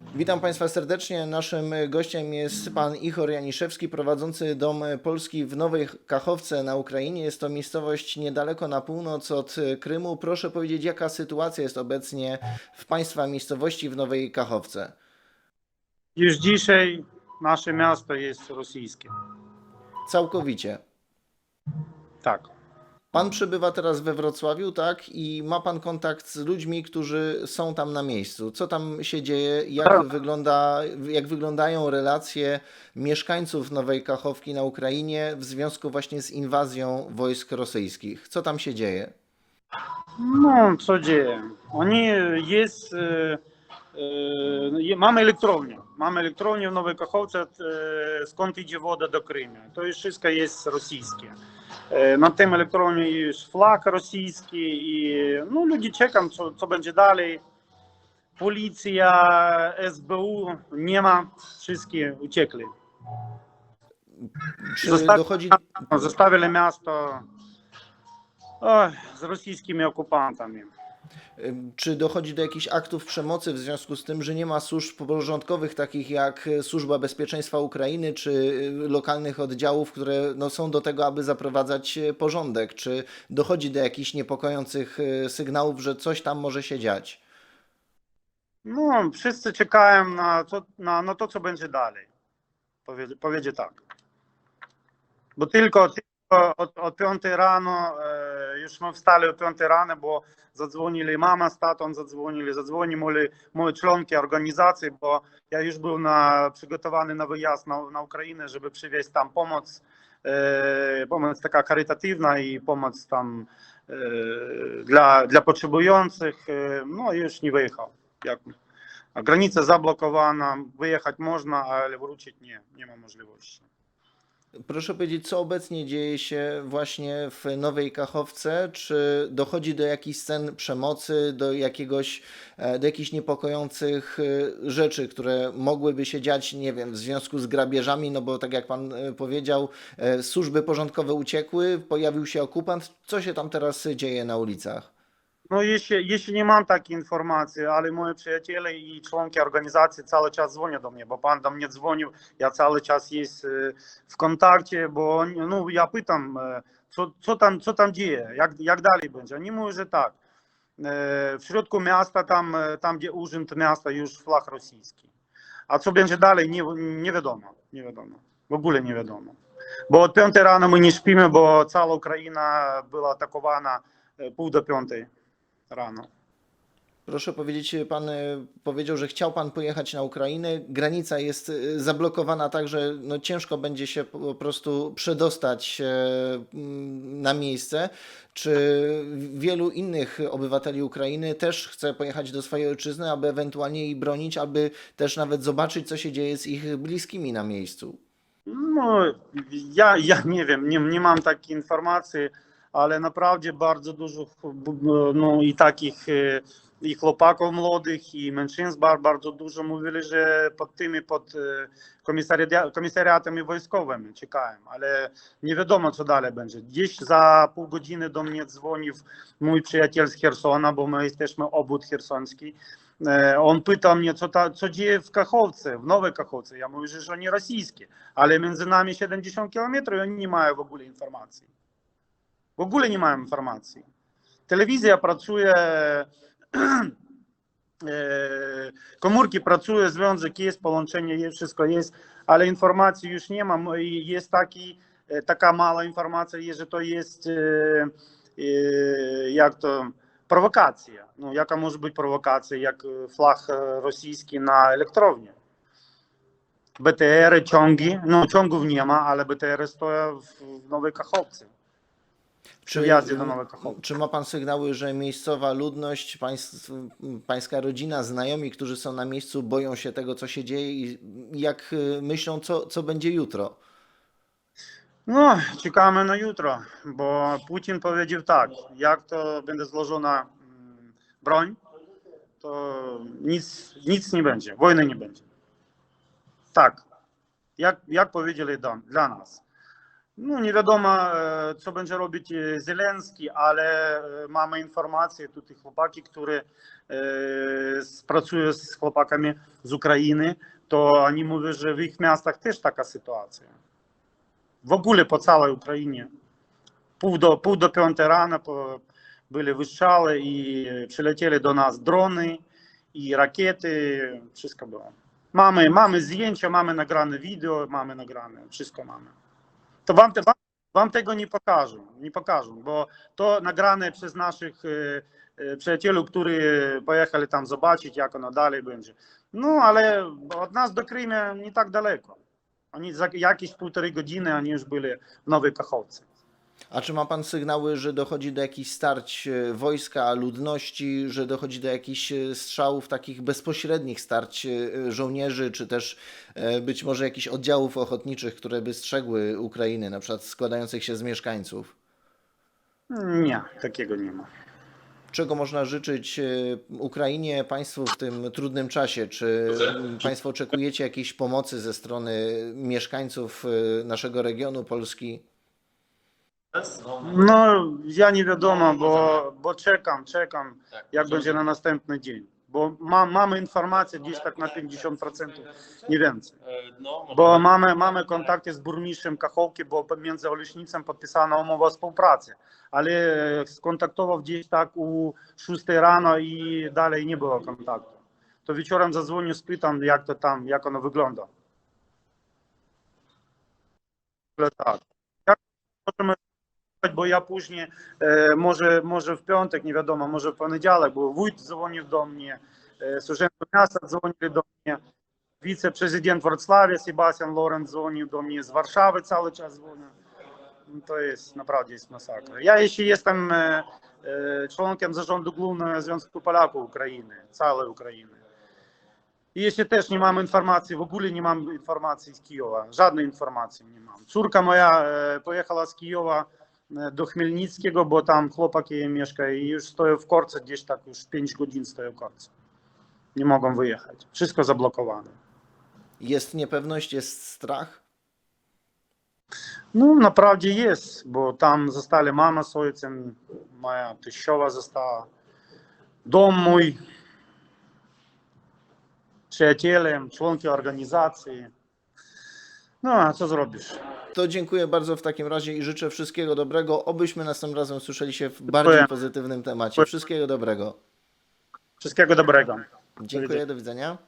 Witam Państwa serdecznie. Naszym gościem jest pan Ichor Janiszewski, prowadzący Dom Polski w Nowej Kachowce na Ukrainie. Jest to miejscowość niedaleko na północ od Krymu. Proszę powiedzieć, jaka sytuacja jest obecnie w Państwa miejscowości w Nowej Kachowce? Już dzisiaj nasze miasto jest rosyjskie. Całkowicie. Tak. Pan przebywa teraz we Wrocławiu, tak? I ma pan kontakt z ludźmi, którzy są tam na miejscu. Co tam się dzieje? Jak, Tak. wygląda, jak wyglądają relacje mieszkańców Nowej Kachowki na Ukrainie w związku właśnie z inwazją wojsk rosyjskich? Co tam się dzieje? No, co dzieje? Oni jest. E, e, mamy elektrownię. Mamy elektrownię w Nowej Kachowce, e, skąd idzie woda do Krymu. To już wszystko jest rosyjskie. Na tym elektrowni jest flag rosyjski i no, ludzie czekają, co, co będzie dalej. Policja, SBU nie ma, wszystkie uciekli. Czy Zostaw- dochodzi, Zostawili miasto oj, z rosyjskimi okupantami. Czy dochodzi do jakichś aktów przemocy w związku z tym, że nie ma służb porządkowych takich jak Służba Bezpieczeństwa Ukrainy czy lokalnych oddziałów, które no, są do tego, aby zaprowadzać porządek? Czy dochodzi do jakichś niepokojących sygnałów, że coś tam może się dziać? No, wszyscy czekają na, co, na, na to, co będzie dalej. Powiedz, powiedzie tak. Bo tylko, od, od 5 rano, e, już my wstali o 5 rano, bo zadzwonili mama z tatą, zadzwonili, zadzwonili moi członki organizacji, bo ja już był na, przygotowany na wyjazd na, na Ukrainę, żeby przywieźć tam pomoc, e, pomoc taka charytatywna i pomoc tam e, dla, dla potrzebujących, no już nie wyjechał. Jak, a granica zablokowana, wyjechać można, ale wrócić nie, nie ma możliwości. Proszę powiedzieć, co obecnie dzieje się właśnie w Nowej Kachowce? Czy dochodzi do jakichś scen przemocy, do jakiegoś, e, do jakichś niepokojących e, rzeczy, które mogłyby się dziać, nie wiem, w związku z grabieżami? No bo tak jak pan e, powiedział, służby porządkowe uciekły, pojawił się okupant. Co się tam teraz dzieje na ulicach? No jeśli, jeśli nie mam takiej informacji, ale moi przyjaciele i członki organizacji cały czas dzwonią do mnie, bo pan do mnie dzwonił, ja cały czas jest e, w kontakcie, bo no, ja pytam, e, co, co, tam, co tam dzieje, jak, jak dalej będzie. Oni mówią, że tak, e, w środku miasta, tam, e, tam gdzie urząd miasta, już flag rosyjski. A co będzie dalej, nie, nie wiadomo, nie wiadomo, w ogóle nie wiadomo. Bo od 5 rano my nie śpimy, bo cała Ukraina była atakowana pół do piątej rano. Proszę powiedzieć, pan e, powiedział, że chciał pan pojechać na Ukrainę. Granica jest e, zablokowana tak, że no ciężko będzie się po prostu przedostać e, na miejsce. Czy wielu innych obywateli Ukrainy też chce pojechać do swojej ojczyzny, aby ewentualnie jej bronić, aby też nawet zobaczyć, co się dzieje z ich bliskimi na miejscu? No, ja, ja nie wiem, nie, nie mam takiej informacji, ale naprawdę bardzo dużo no, i takich e, i chłopaków młodych, i mężczyzn bar- bardzo dużo mówili, że pod tymi, pod komisaria- komisariatami wojskowymi czekają, ale nie wiadomo, co dalej będzie. Gdzieś za pół godziny do mnie dzwonił mój przyjaciel z Chersona, bo my jesteśmy obód chersoński. E, On pytał mnie, co, ta, co dzieje w Kachowce, w Nowej Kachowce. Ja mówię, że oni rosyjskie, ale między nami 70 kilometrów i oni nie mają w ogóle informacji. W ogóle nie mają informacji. Telewizja pracuje, e, komórki pracuje, związek jest, połączenie jest, wszystko jest, ale informacji już nie ma. I Jest taki, e, taka mała informacja, że to jest, e, jak to, prowokacja. No, jaka może być prowokacja, jak flag rosyjski na elektrowni? BTR, ciągi, no ciągów nie ma, ale BTR stoją w Nowej Kachowce. Przy wjeździe do Kachowcy. Czy ma pan sygnały, że miejscowa ludność, państw, pańska rodzina, znajomi, którzy są na miejscu, boją się tego, co się dzieje i jak y, myślą, co, co będzie jutro? No, czekamy na jutro, bo Putin powiedział tak, jak to będzie złożona mm, broń, to nic, nic nie będzie, wojny nie będzie. Tak, jak, jak powiedzieli dla nas. Ну, nie wiadomo, e, co będzie robić e, Zelenski, ale e, mamy informacje, tutaj chłopaki, które pracują z chłopakami z Ukrainy, to oni mówią, że w ich miastach też taka sytuacja. W ogóle po całej Ukrainie. Pół do, pół do piątej rano po, byli wystrzały i przylecieli do nas drony i rakiety, wszystko było. Mamy, mamy zdjęcia, mamy nagrane wideo, mamy nagrane, wszystko mamy. To wam, te, wam, wam tego nie pokażą, nie pokażą, bo to nagrane przez naszych e, e, przyjaciół, którzy pojechali tam zobaczyć, jak ono dalej będzie. No, ale od nas do Krymu nie tak daleko. Oni za jakieś półtorej godziny, oni już byli w Nowej Kachowce. A czy ma pan sygnały, że dochodzi do jakichś starć e, wojska, ludności, że dochodzi do jakichś e, strzałów, takich bezpośrednich starć e, żołnierzy, czy też być może jakichś oddziałów ochotniczych, które by strzegły Ukrainy, na przykład składających się z mieszkańców? Nie, takiego nie ma. Czego można życzyć Ukrainie, państwu w tym trudnym czasie? Czy państwo oczekujecie jakiejś pomocy ze strony mieszkańców naszego regionu Polski? No, ja nie wiadomo, bo, bo czekam, czekam, Tak. jak będzie na następny dzień. Bo ma, mamy informację gdzieś tak na 50%, nie więcej. No, Bo mamy, mamy kontakty z burmistrzem Kachowki, bo pomiędzy Oleśnicem podpisana umowa o współpracy, ale skontaktował gdzieś tak u 6 rano i dalej nie było kontaktu. To wieczorem zadzwonił, spytam, jak to tam, jak ono wygląda. Ale tak. Jak możemy zrobić, bo ja później, e, może, może w piątek, nie wiadomo, może w poniedziałek, bo wójt dzwonił do mnie, e, z urzędu miasta dzwonili do mnie, wiceprezydent Wrocławia Sebastian Lorenz dzwonił do mnie, z Warszawy cały czas dzwonił. No To jest naprawdę jest masakra. Ja jeszcze jestem e, e, członkiem zarządu Głównego Związku Polaków Ukrainy, całej Ukrainy. I jeszcze też nie mam informacji, w ogóle nie mam informacji z Kijowa, żadnej informacji nie mam. Córka moja e, pojechała z Kijowa e, do Chmielnickiego, bo tam chłopaki mieszkają i już stoją w korce, gdzieś tak już 5 godzin stoją w korce. Nie mogą wyjechać. Wszystko zablokowane. Jest niepewność, jest strach? Ну, naprawdę jest, bo tam zostali mama z ojcem, moja teściowa została, dom mój, przyjaciele, członki organizacji. No, a co zrobisz? To dziękuję bardzo w takim razie i życzę wszystkiego dobrego. Obyśmy następnym razem słyszeli się w bardziej pozytywnym temacie. Wszystkiego dobrego. Wszystkiego dobrego. Dziękuję, do widzenia.